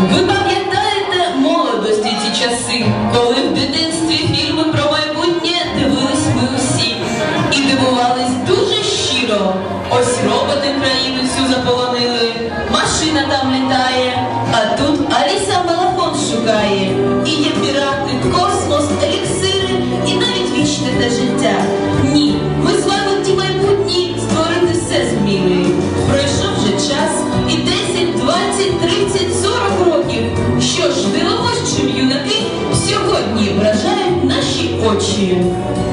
Ви пам'ятаєте молодості ті часи, коли в дитинстві contigo.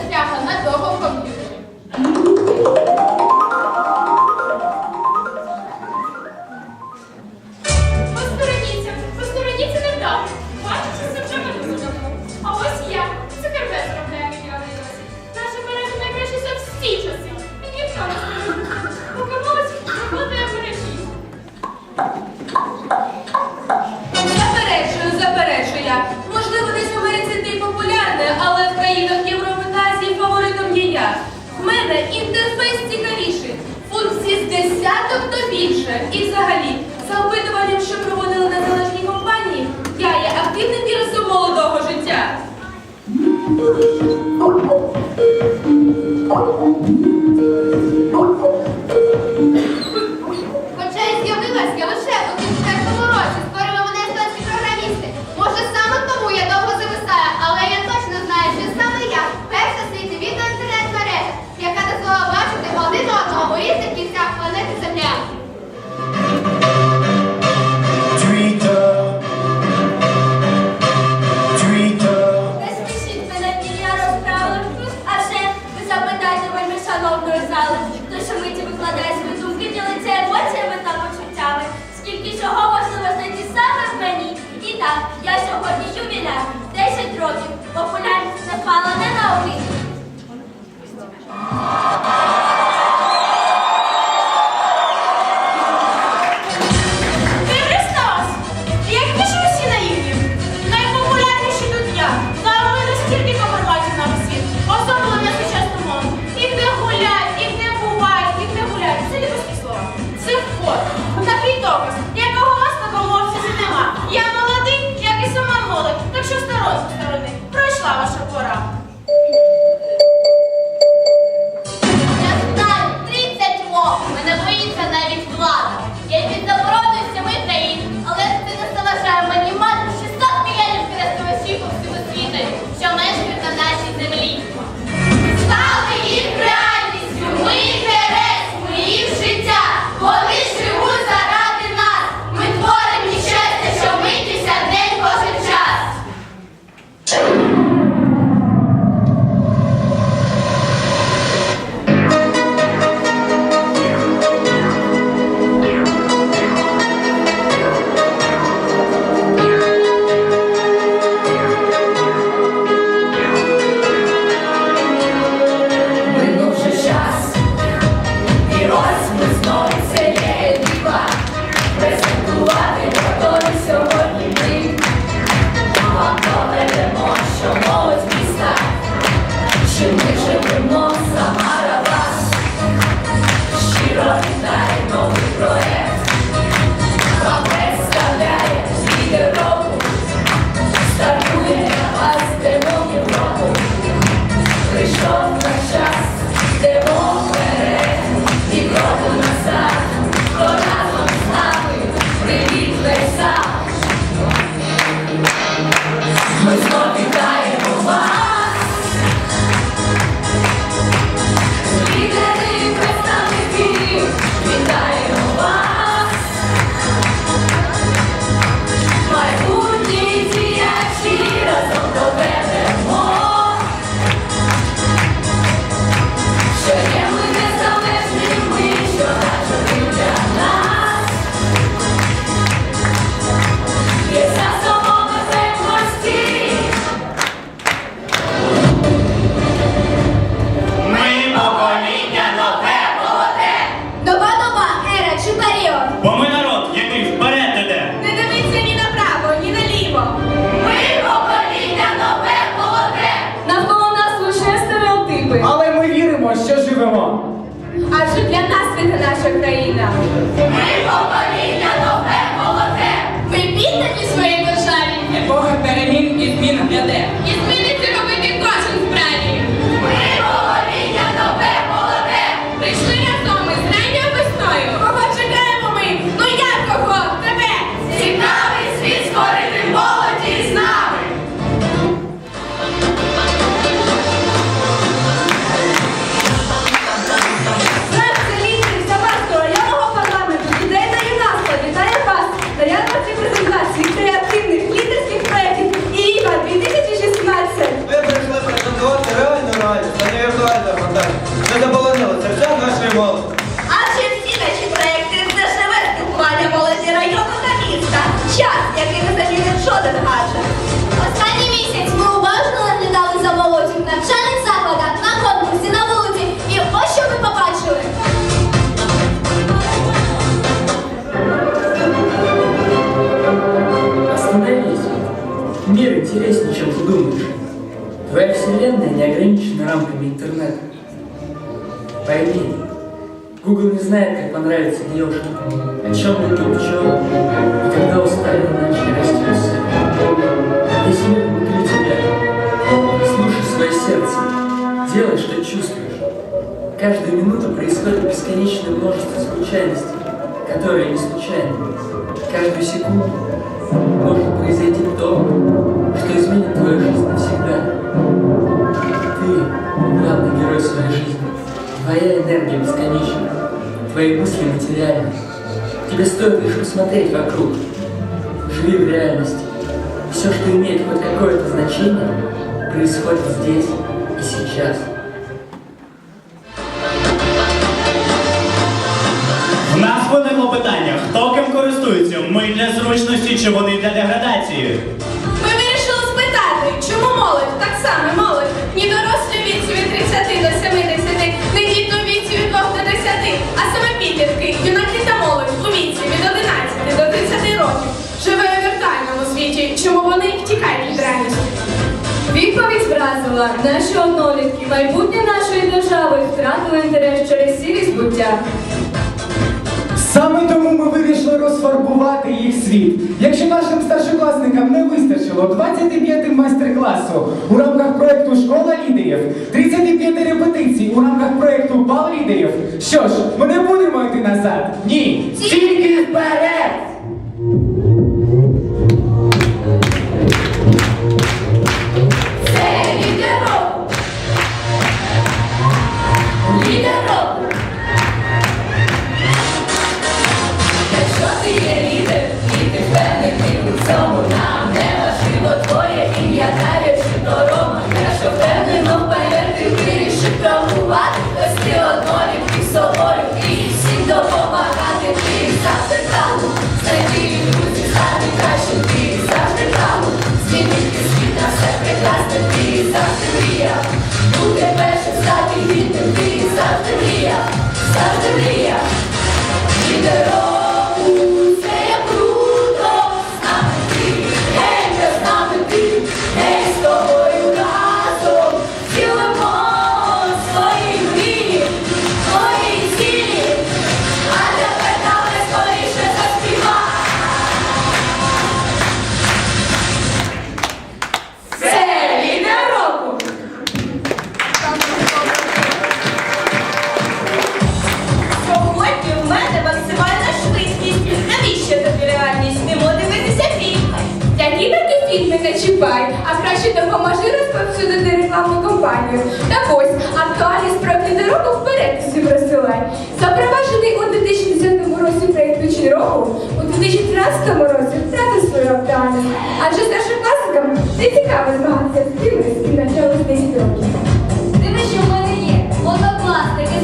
застрягла на в комп'ютері. наша країна. Ми Мир интереснее, чем ты думаешь. Твоя вселенная не ограничена рамками интернета. Пойми, Google не знает, как понравится девушке, о чем думают пчелы, и когда устали начали расти усы. Весь мир внутри тебя. Слушай свое сердце, делай, что чувствуешь. Каждую минуту происходит бесконечное множество случайностей, которые не случайны. Каждую секунду может произойти то, что изменит твою жизнь навсегда. Ты – главный герой своей жизни. Твоя энергия бесконечна. Твои мысли материальны. Тебе стоит лишь посмотреть вокруг. Живи в реальности. Все, что имеет хоть какое-то значение, происходит здесь и сейчас. Деградації? Ми вирішили спитати, чому молодь, так само молодь, ні дорослі віці від 30 до 70, не діти у віці від 2 до 10, а саме підлітки, юнаки та молодь у віці від 11 до 30 років живе у віртуальному світі, чому вони втікають від реальності. Відповідь вразила. Наші однолітки, майбутнє нашої держави втратили інтерес через сірість буття. Саме тому ми вирішили розфарбувати їх світ. Якщо нашим старшокласникам не вистачило 25 майстер-класу у рамках проєкту Школа лідерів, 35 репетицій у рамках проєкту Бал лідерів, що ж, ми не будемо йти назад. Ні, тільки вперед! Кампанію. Так ось, актуальність про року вперед всім розсилай. Запроваджений у 2010 році проєкт «Учень року у 2013 році втратив свою актуальність. Адже старшим старшокласникам не цікаво змагатися з тими, з ким навчалися 10 років. Диви, що в мене є. Однокласники,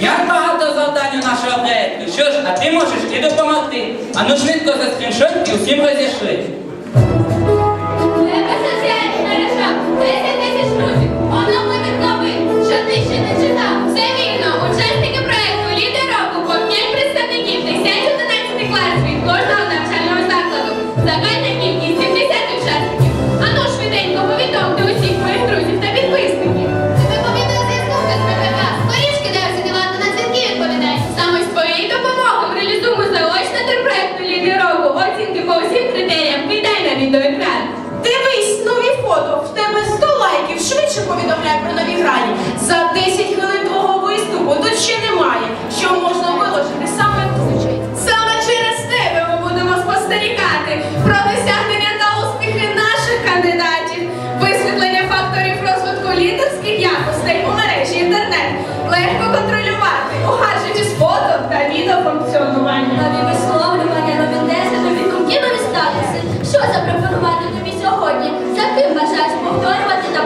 Як багато завданню нашого проєкту. Що ж, а ти можеш і допомогти. А ну швидко за скріншот і усім розійшли.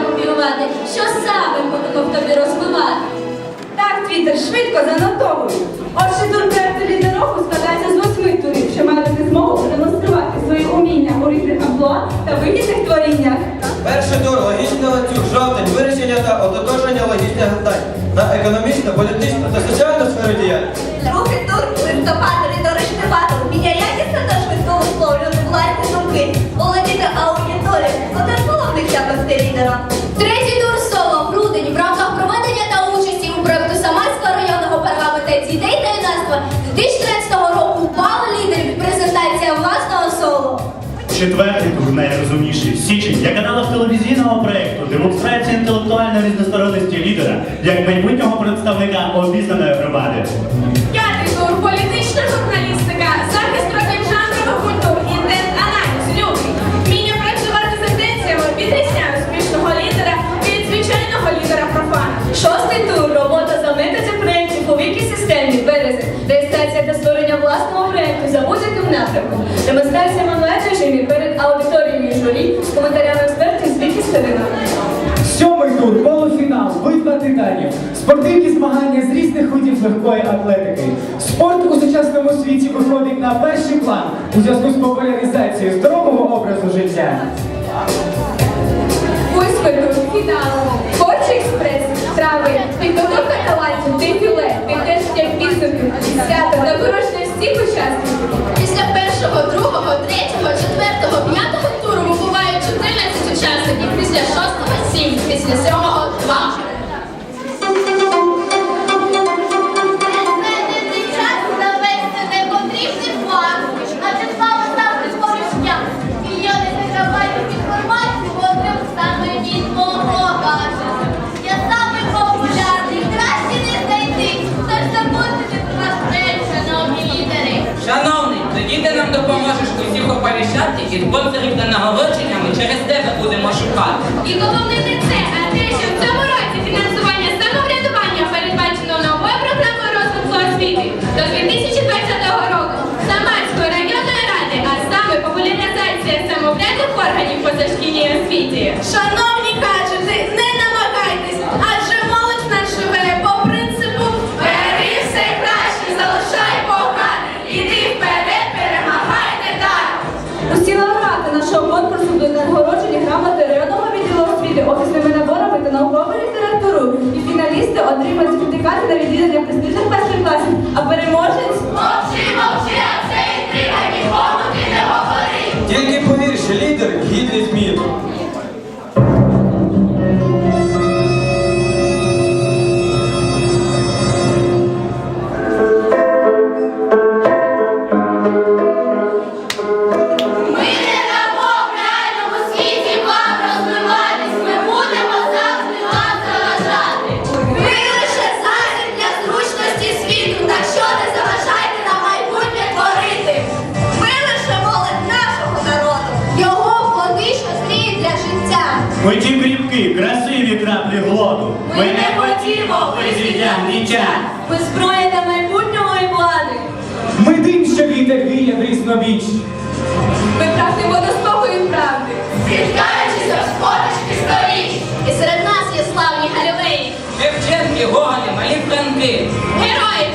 Копіювати? Що саме будемо в тобі розвивати? Так, Твіттер, швидко занотовуй. Отже, тур проекту «Лідер складається з восьми турів, що матиме змогу продемонструвати свої уміння у різних амплуа та вигідних творіннях. Перший тур логічний ланцюг, жовтень, вирішення та ототожнення логічних завдань на економічну, політичну та соціальну сферу діяльності. Другий тур листопад, Четвертий тур найрозумніший січень, для канала телевізійного проєкту, демонстрація інтелектуальної різносторонності лідера як майбутнього представника обізнаної громади. На перший план у зв'язку з популяризацією здорового образу життя. Восьмий тур фінал. Хоче експрес. Трави. Підготовка талантів, дефіле, підтвердження підсумків, свято, нагородження всіх учасників. Після першого, другого, третього, четвертого, п'ятого туру вибувають 14 учасників, після шостого 7, після сьомого допоможеш усіх оповіщати і спонсорів та нагородження ми через тебе будемо шукати. І головне не це, а те, що в цьому році фінансування самоврядування передбачено новою програмою розвитку освіти до 2020 року Самарської районної ради, а саме популяризація самоврядних органів позашкільній освіті. Шановні будуть нагороджені грамоти районного відділу освіти, офісними наборами та науковою літературою. І фіналісти отримають сертифікати на відвідання престижних майстер-класів, а переможець Мовчи, мовчи, а це інтрига, нікому ти не говори. Тільки повірш, лідер гідний змін. Ми ті кріпкі, красиві краплі глоду. Ми не хотімо президент нічан. ми зброя для майбутнього і влади. Ми дим, що вітер віє в різнобіч. Ми прагнемо до спокою правди. В спорочки сторіч. І серед нас є славні галілеї. Шевченки, Гоголі, малі франки. Герої